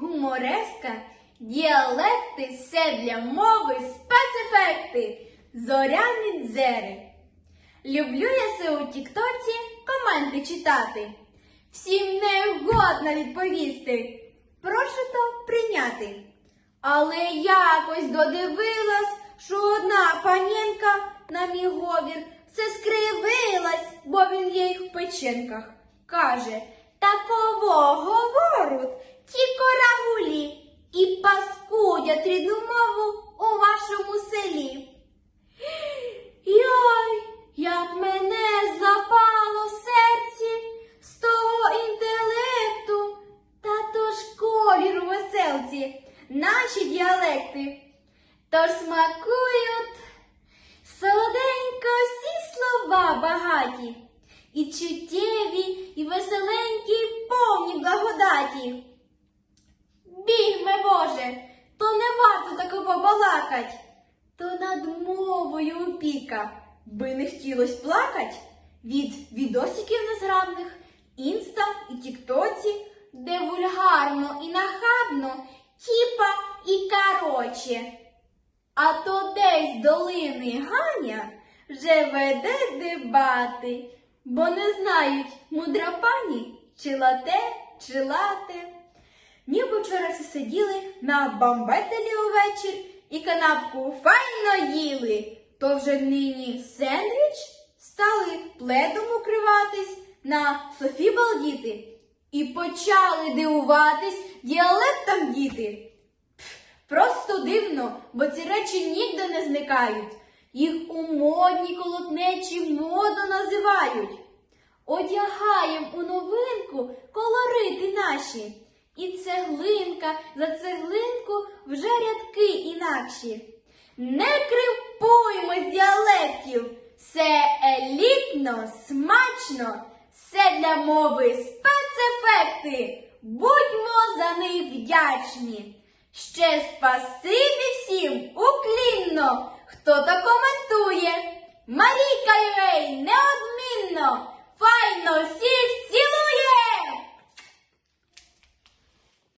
гумореска, діалекти, все для мови, спецефекти, зоряні дзери. Люблю я се у тіктоці коменти читати. Всім не годно відповісти. Прошу то прийняти. Але якось додивилась, що одна панінка на мій говір все скривилась, бо він їй в печенках. Каже, такого говоруть ті корагулі і паскудять рідну мову у вашому селі. Йой, як мене запало в серці з того інтелекту, та то ж колір у веселці, наші діалекти. Тож смакують солоденько всі слова багаті, і чуттєві, і веселенькі, повні благодаті. Бігме, Боже, не варто такого балакать, то над мовою опіка, би не хотілось плакать від відосиків незграбних, інста і тіктоці, де вульгарно і нахабно, тіпа і короче. А то десь долини Ганя вже веде дебати, бо не знають мудра пані, чи лате, чи лате. Ніби вчора всі сиділи на бамбетелі увечір і канапку файно їли, то вже нині сендвіч стали пледом укриватись на Софі балдіти і почали дивуватись діалектам діти. Просто дивно, бо ці речі ніде не зникають. Їх у модній колотнечі моду називають. Одягаєм у новинку колорити наші. І цеглинка за цеглинку вже рядки інакші. Не крипуємо з діалектів. Все елітно, смачно, все для мови спецефекти. Будьмо за них вдячні. Ще спасибі всім уклінно, хто то коментує. Марійка Юрей неодмінно.